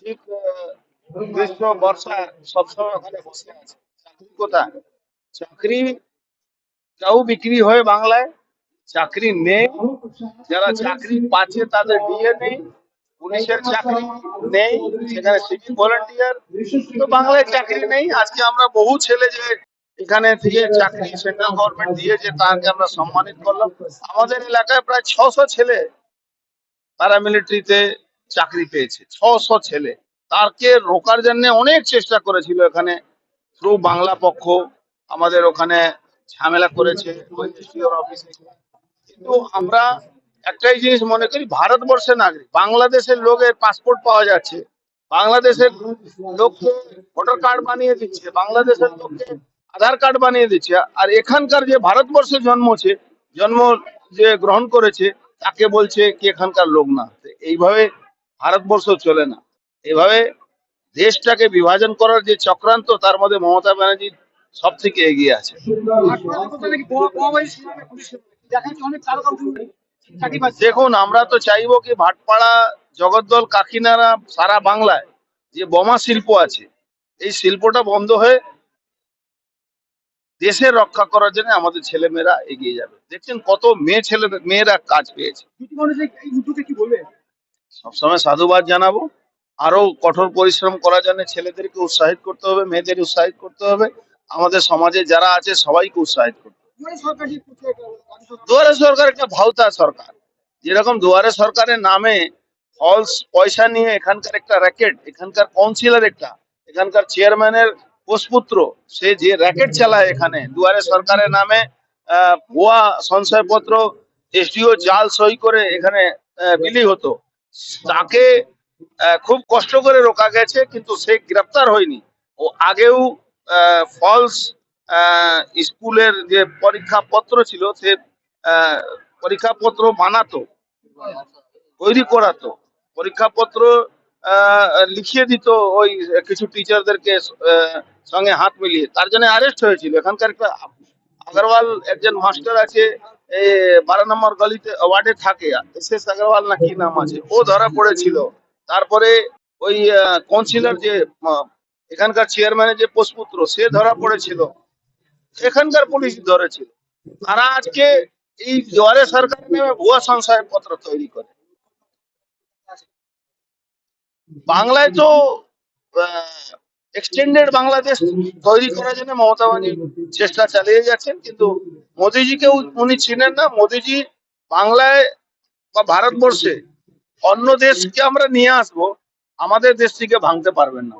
আহ, গ্রীষ্ম বর্ষা সবসময় ওখানে বসে আছে। চাকরি কোথায়? চাকরি কেউ বিক্রি হয় বাংলায় চাকরি নেই। যারা চাকরি পাচ্ছে তাদের ডিএ নেই পুলিশের চাকরি নেই সেখানে সিভিল ভলেন্টিয়ার তো বাংলায় চাকরি নেই। আজকে আমরা বহু ছেলে যে এখানে থেকে চাকরি সেন্ট্রাল গভর্নমেন্ট দিয়েছে তাকে আমরা সম্মানিত করলাম। আমাদের এলাকায় প্রায় ছশো ছেলে প্যারামিলিটারিতে চাকরি পেয়েছে। ছশো ছেলে। তাকে রোকার জন্য অনেক চেষ্টা করেছিল এখানে। থ্রু বাংলা পক্ষ আমাদের ওখানে ঝামেলা করেছে কিন্তু আমরা একটাই জিনিস মনে করি, ভারতবর্ষের নাগরিক, বাংলাদেশের লোকের পাসপোর্ট পাওয়া যাচ্ছে। বাংলাদেশের লোককে ভোটার কার্ড বানিয়ে দিচ্ছে, বাংলাদেশের লোককে আধার কার্ড বানিয়ে দিচ্ছে। আর এখানকার যে ভারতবর্ষে জন্মছে জন্ম যে গ্রহণ করেছে, তাকে বলছে কি এখানকার লোক না। এইভাবে ভারতবর্ষ চলে না। এভাবে দেশটাকে বিভাজন করার যে চক্রান্ত, তার মধ্যে মমতা ব্যানার্জি সব থেকে এগিয়ে আছে। দেখুন, আমরা তো চাইব কি ভাটপাড়া, জগদ্দল কাকিনারা সারা বাংলায় যে বোমা শিল্প আছে, এই শিল্পটা বন্ধ হয়ে দেশের রক্ষা করার জন্য আমাদের ছেলেমেয়েরা এগিয়ে যাবে। দেখছেন কত মেয়ে ছেলে, মেয়েরা কাজ পেয়েছে। সবসময় সাধুবাদ জানাব। আরও কঠোর পরিশ্রম করার জন্য ছেলেদেরকে উৎসাহিত করতে হবে মেয়েদের উৎসাহিত করতে হবে। আমাদের সমাজে যারা আছে সবাইকে উৎসাহিত করতে হবে। দুয়ারে সরকার একটা ভাউতা সরকার। যেরকম দুয়ারে সরকারের নামে ফলস পয়সা নিয়ে এখানকার একটা র্যাকেট এখানকার কাউন্সিলর একটা এখানকার চেয়ারম্যানের পোষপুত্র সে যে র্যাকেট চালায় এখানে দুয়ারে সরকারের নামে আহ, ভুয়া সংশয়পত্র এসডিও জাল সই করে এখানে বিলি হতো। তাকে খুব কষ্ট করে রোকা গেছে, কিন্তু সে গ্রেপ্তার হয়নি। ও আগেও ফলস স্কুলের যে পরীক্ষাপত্র ছিল, সে পরীক্ষাপত্র বানাতো, তৈরি করাতো। পরীক্ষাপত্র লিখিয়ে দিত ওই কিছু টিচারদেরকে সঙ্গে হাত মিলিয়ে। তার জন্য অ্যারেস্ট হয়েছিল। এখানকার একটা আগরওয়াল একজন মাস্টার আছে বারো নম্বর গলিতে ওয়ার্ডে থাকে। এস আগরওয়াল না কি নাম আছে? ও ধরা পড়েছিল। তারপরে ওই কাউন্সিলর যে এখানকার চেয়ারম্যানের যে পোষপুত্র, সে ধরা পড়েছিল। এখানকার পুলিশ ধরেছিল। তারা আজকে এই দুয়ারে সরকার নামে ভুয়া সংশয়পত্র তৈরি করে। বাংলায় তো এক্সটেন্ডেড বাংলাদেশ তৈরি করার জন্য মমতা ব্যানার্জি চেষ্টা চালিয়ে যাচ্ছেন কিন্তু মোদিজিকে উ- উনি চিনেন না। মোদিজি বাংলায় বা ভারতবর্ষে অন্য দেশকে আমরা নিয়ে আসব আমাদের দেশ থেকে ভাঙতে পারবেন না।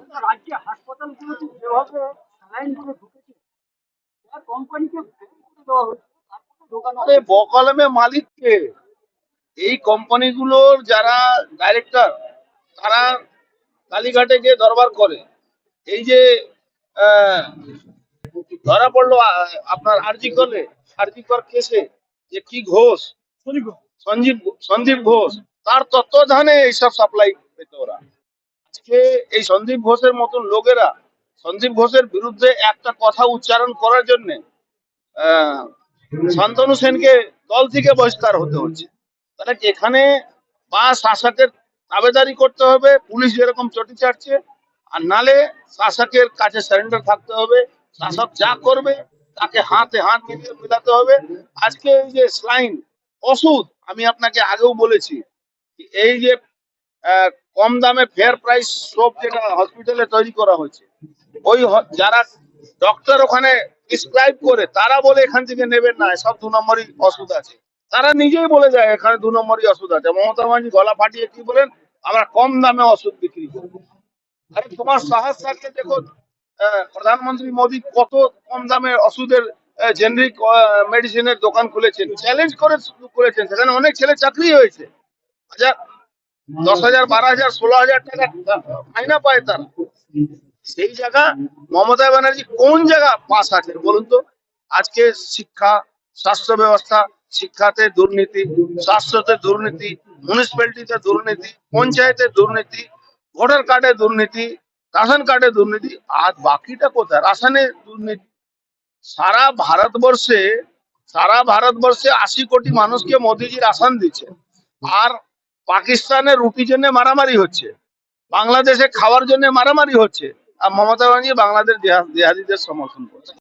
বকলমে মালিককে। এই কোম্পানিগুলোর যারা ডাইরেক্টর তারা কালীঘাটে গিয়ে দরবার করে। এই যে ধরা পড়ল আপনার আরজি করলে আরজি কর কেসে যে কি ঘোষ? সঞ্জীব সন্দীপ ঘোষ। তার তত্ত্বাবধানে এইসব সাপ্লাই পেত ওরা। আজকে এই সন্দীপ ঘোষের মতন লোকেরা সন্দীপ ঘোষের বিরুদ্ধে একটা কথা উচ্চারণ করার জন্য শান্তনু সেনকে দল থেকে বহিষ্কার হতে হচ্ছে। তাহলে এখানে বা শাসকের দাবেদারি করতে হবে? পুলিশ যেরকম চটি চাটছে আর নালে শাসকের কাছে সারেন্ডার থাকতে হবে, শাসক যা করবে তাকে হাতে হাত মিলিয়ে মিলাতে হবে। আজকে এই যে স্লাইন ওষুধ, আমি আপনাকে আগেও বলেছি, এই যে কম দামে ফেয়ার প্রাইস সব যেটা হসপিটালে তৈরি করা হয়েছে, ওই যারা ডক্টর ওখানে প্রিসক্রাইব করে, তারা বলে এখান থেকে নেবেন না সব দু নম্বরই ওষুধ আছে। তারা নিজেই বলে যায়, এখানে দু নম্বরই ওষুধ আছে। মমতা ব্যানার্জি গলা ফাটিয়ে কি বলেন, আমরা কম দামে ওষুধ বিক্রি করব আরে তোমার সাহস থাকলে দেখো প্রধানমন্ত্রী মোদী কত কম দামে ওষুধের জেনারিক মেডিসিনের দোকান খুলেছেন চ্যালেঞ্জ করে করেছেন, সেখানে অনেক ছেলে চাকরি হয়েছে। হাজার দশ হাজার, বারো হাজার, ষোলো হাজার টাকা মাইনা পায় তারা। সেই জায়গা মমতা ব্যানার্জি কোন জায়গা পাস আছে, বলুন তো? আজকে শিক্ষা, স্বাস্থ্য ব্যবস্থা, শিক্ষাতে দুর্নীতি, স্বাস্থ্যতে দুর্নীতি মিউনিসিপ্যালিটিতে দুর্নীতি, পঞ্চায়েতে দুর্নীতি ভোটার কার্ডে দুর্নীতি, রাশন কার্ডে দুর্নীতি, আর বাকিটা কোথায়? রাশনে দুর্নীতি। সারা ভারতবর্ষে সারা ভারতবর্ষে আশি কোটি মানুষকে মোদিজি রাশন দিচ্ছে। আর পাকিস্তানে রুটি জন্য মারামারি হচ্ছে। বাংলাদেশে খাওয়ার জন্য মারামারি হচ্ছে। আর মমতা ব্যানার্জি বাংলাদেশ জেহাদিদের সমর্থন করছে।